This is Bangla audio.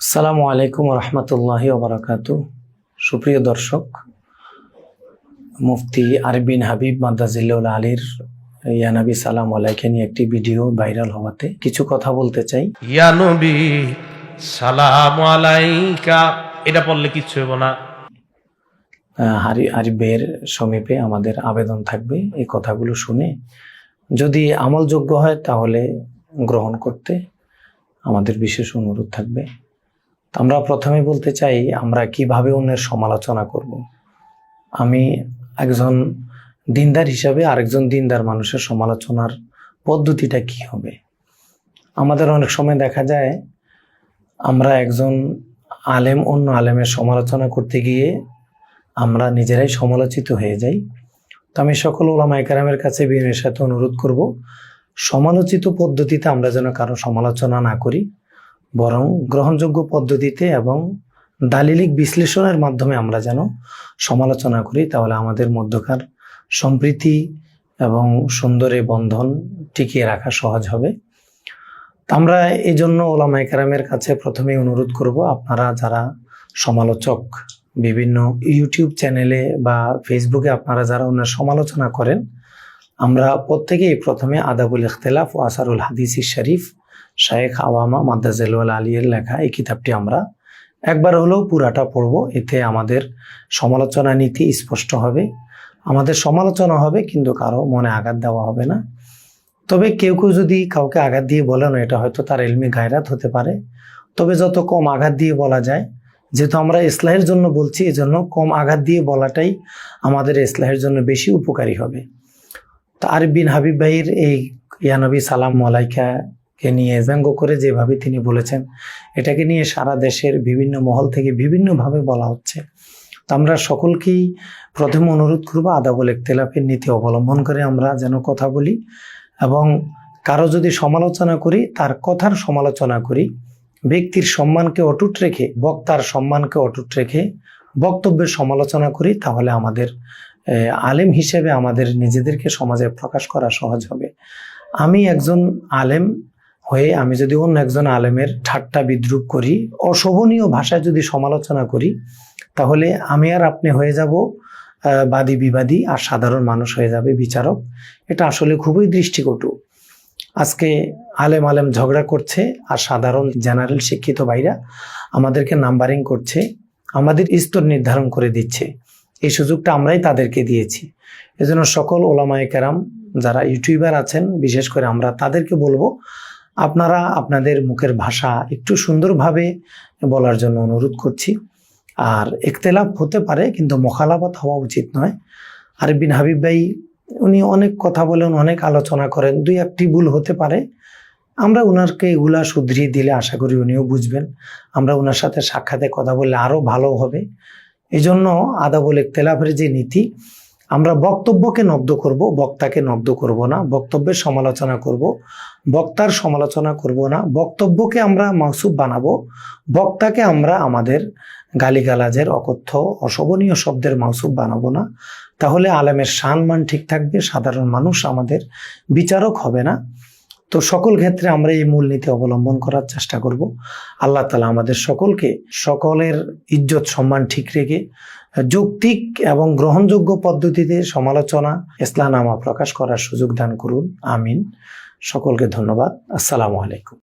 আসসালামু আলাইকুম রহমতুল্লাহি ওবরাকাত। সুপ্রিয় দর্শক মুফতি আরবিন হাবিব মাদ্দাজিল্লাউল আলীর ইয়ানাবি সালাম আলাইকে নিয়ে একটি ভিডিও ভাইরাল হওয়াতে কিছু কথা বলতে চাই। ইয়া নবী সালাম আলাইকা এটা পড়লে কিচ্ছু হইব না। হারি আরিবের সমীপে আমাদের আবেদন থাকবে এই কথাগুলো শুনে। যদি আমলযোগ্য হয় তাহলে গ্রহণ করতে আমাদের বিশেষ অনুরোধ থাকবে। আমরা প্রথমে বলতে চাই, আমরা কীভাবে অন্যের সমালোচনা করব? আমি একজন দিনদার হিসাবে আরেকজন দিনদার মানুষের সমালোচনার পদ্ধতিটা কি হবে? আমাদের অনেক সময় দেখা যায়, আমরা একজন আলেম অন্য আলেমের সমালোচনা করতে গিয়ে আমরা নিজেরাই সমালোচিত হয়ে যাই। তো আমি সকল ওলামা একরামের কাছে বিনয়ের সাথে অনুরোধ করব, সমালোচিত পদ্ধতিতে আমরা যেন কারও সমালোচনা না করি। বরং গ্রহণযোগ্য পদ্ধতিতে এবং দালিলিক বিশ্লেষণের মাধ্যমে আমরা যেন সমালোচনা করি, তাহলে আমাদের মধ্যকার সম্প্রীতি এবং সুন্দরে বন্ধন টিকিয়ে রাখা সহজ হবে। আমরা এই জন্য ওলামা একরামের কাছে প্রথমেই অনুরোধ করব, আপনারা যারা সমালোচক বিভিন্ন ইউটিউব চ্যানেলে বা ফেসবুকে আপনারা যারা ওনার সমালোচনা করেন, আমরা প্রত্যেকেই প্রথমে আদাবুল ইখতলাফ ও আসারুল হাদিসি শরীফ শায়েখ আওয়ামা মাদ্দাজেল আলিয়ের লেখা এই কিতাবটি আমরা একবার হলেও পুরাটা পড়ব। এতে আমাদের সমালোচনা নীতি স্পষ্ট হবে। আমাদের সমালোচনা হবে কিন্তু কারও মনে আঘাত দেওয়া হবে না। তবে কেউ কেউ যদি কাউকে আঘাত দিয়ে বলেন, এটা হয়তো তার এলমি গায়রাত হতে পারে। তবে যত কম আঘাত দিয়ে বলা যায়, যেহেতু আমরা ইসলাহের জন্য বলছি, এজন্য কম আঘাত দিয়ে বলাটাই আমাদের ইসলাহের জন্য বেশি উপকারী হবে। তো আরিফ বিন হাবিব ভাইয়ের এই ইয়ানবী সালাম মালাইকাকে নিয়ে ব্যঙ্গ করে যেভাবে তিনি বলেছেন, এটাকে নিয়ে সারা দেশের বিভিন্ন মহল থেকে বিভিন্নভাবে বলা হচ্ছে। তো আমরা সকলকেই প্রথম অনুরোধ করব আদাবল ইখতলাফের নীতি অবলম্বন করে আমরা যেন কথা বলি এবং কারও যদি সমালোচনা করি, তার কথার সমালোচনা করি, ব্যক্তির সম্মানকে অটুট রেখে, বক্তার সম্মানকে অটুট রেখে বক্তব্যের সমালোচনা করি, তাহলে আমাদের আলেম হিসেবে আমাদের নিজেদেরকে সমাজে প্রকাশ করা সহজ হবে। আমি একজন আলেম হয়ে আমি যদি অন্য একজন আলেমের ঠাট্টা বিদ্রুপ করি, অশোভনীয় ভাষায় যদি সমালোচনা করি, তাহলে আমি আর আপনি হয়ে যাব বাদী বিবাদী আর সাধারণ মানুষ হয়ে যাবে বিচারক। এটা আসলে খুবই দৃষ্টিকটু। আজকে আলেম আলেম ঝগড়া করছে আর সাধারণ জেনারেল শিক্ষিত ভাইরা আমাদেরকে নাম্বারিং করছে, আমাদের স্তর নির্ধারণ করে দিচ্ছে। এই সুযোগটা আমরাই তাদেরকে দিয়েছি। এজন্য সকল ওলামায়ে কেরাম যারা ইউটিউবার আছেন, বিশেষ করে আমরা তাদেরকে বলব আপনারা আপনাদের মুখের ভাষা একটু সুন্দরভাবে বলার জন্য অনুরোধ করছি। আর ইখতলাফ হতে পারে, কিন্তু মোখালাফত হওয়া উচিত নয়। আর বিন হাবিব ভাই, উনি অনেক কথা বলেন, অনেক আলোচনা করেন, দুই একটি ভুল হতে পারে। আমরা উনারকে এগুলা শুধরিয়ে দিলে আশা করি উনিও বুঝবেন। আমরা উনার সাথে সাক্ষাতে কথা বললে আরও ভালো হবে। এই জন্য আদাবল ইখতলাফের যে নীতি আমরা বক্তব্যকে নব্দ করব, বক্তাকে নব্দ করব না, বক্তব্যের সমালোচনা করব, বক্তার সমালোচনা করব না, বক্তব্যকে আমরা মাসুব বানাবো, বক্তাকে আমরা আমাদের গালিগালাজের, অকথ্য, অশোভনীয় শব্দের মাসুব বানাবো না। তাহলে আলেমের সম্মান ঠিক থাকবে, সাধারণ মানুষ আমাদের বিচারক হবে না। তো সকল ক্ষেত্রে আমরা এই মূলনীতি অবলম্বন করার চেষ্টা করব। আল্লাহ তালা আমাদের সকলকে সকলের ইজ্জত, সম্মান ঠিক রেখে যৌক্তিক এবং গ্রহণযোগ্য পদ্ধতিতে সমালোচনা ইসলানামা প্রকাশ করার সুযোগ দান করুন। আমিন। সকলকে ধন্যবাদ। আসসালামু আলাইকুম।